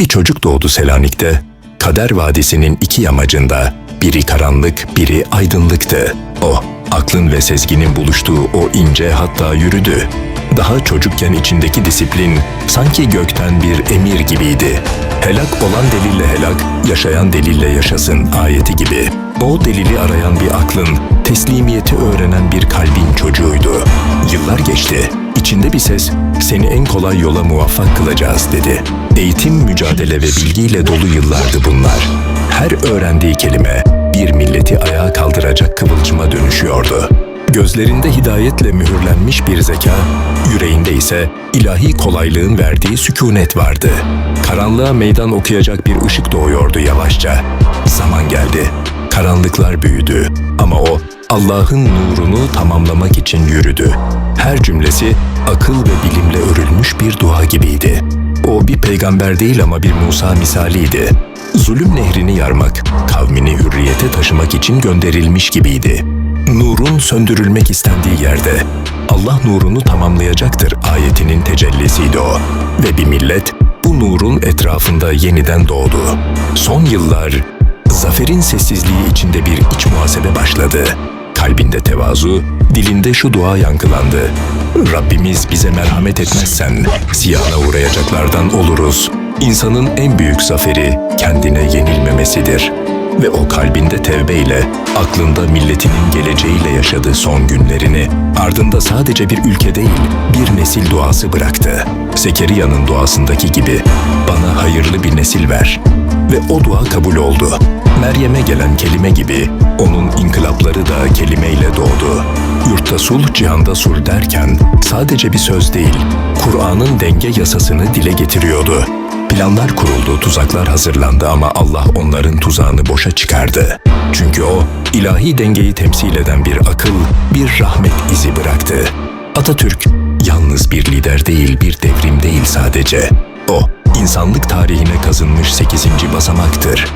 Bir çocuk doğdu Selanik'te. Kader Vadisi'nin iki yamacında biri karanlık, biri aydınlıktı. O, aklın ve sezginin buluştuğu o ince hatta yürüdü. Daha çocukken içindeki disiplin sanki gökten bir emir gibiydi. Helak olan delille helak, yaşayan delille yaşasın ayeti gibi. O delili arayan bir aklın, teslimiyeti öğrenen bir kalbin çocuğuydu. Yıllar geçti. İçinde bir ses, seni en kolay yola muvaffak kılacağız dedi. Eğitim, mücadele ve bilgiyle dolu yıllardı bunlar. Her öğrendiği kelime bir milleti ayağa kaldıracak kıvılcıma dönüşüyordu. Gözlerinde hidayetle mühürlenmiş bir zeka, yüreğinde ise ilahi kolaylığın verdiği sükunet vardı. Karanlığa meydan okuyacak bir ışık doğuyordu yavaşça. Zaman geldi. Karanlıklar büyüdü ama o Allah'ın nurunu tamamlamak için yürüdü. Her cümlesi akıl ve bilimle örülmüş bir dua gibiydi. Peygamber değil ama bir Musa misaliydi. Zulüm nehrini yarmak, kavmini hürriyete taşımak için gönderilmiş gibiydi. Nurun söndürülmek istendiği yerde Allah nurunu tamamlayacaktır ayetinin tecellisiydi o. Ve bir millet bu nurun etrafında yeniden doğdu. Son yıllar zaferin sessizliği içinde bir iç muhasebe başladı. Kalbinde tevazu, dilinde şu dua yankılandı. Rabbimiz bize merhamet etmezsen ziyana uğrayacaklardan oluruz. İnsanın en büyük zaferi kendine yenilmemesidir. Ve o kalbinde tevbeyle, aklında milletinin geleceğiyle yaşadığı son günlerini, ardında sadece bir ülke değil, bir nesil duası bıraktı. Zekeriya'nın duasındaki gibi, bana hayırlı bir nesil ver. Ve o dua kabul oldu. Meryem'e gelen kelime gibi, onun inkılapları da kelimeyle doğdu. Yurtta sulh, cihanda sulh derken, sadece bir söz değil, Kur'an'ın denge yasasını dile getiriyordu. Planlar kuruldu, tuzaklar hazırlandı ama Allah onların tuzağını boşa çıkardı. Çünkü o, ilahi dengeyi temsil eden bir akıl, bir rahmet izi bıraktı. Atatürk, yalnız bir lider değil, bir devrim değil sadece. O, insanlık tarihine kazınmış 8. basamaktır.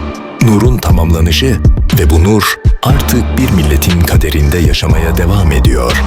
Nurun tamamlanışı ve bu nur artık bir milletin kaderinde yaşamaya devam ediyor.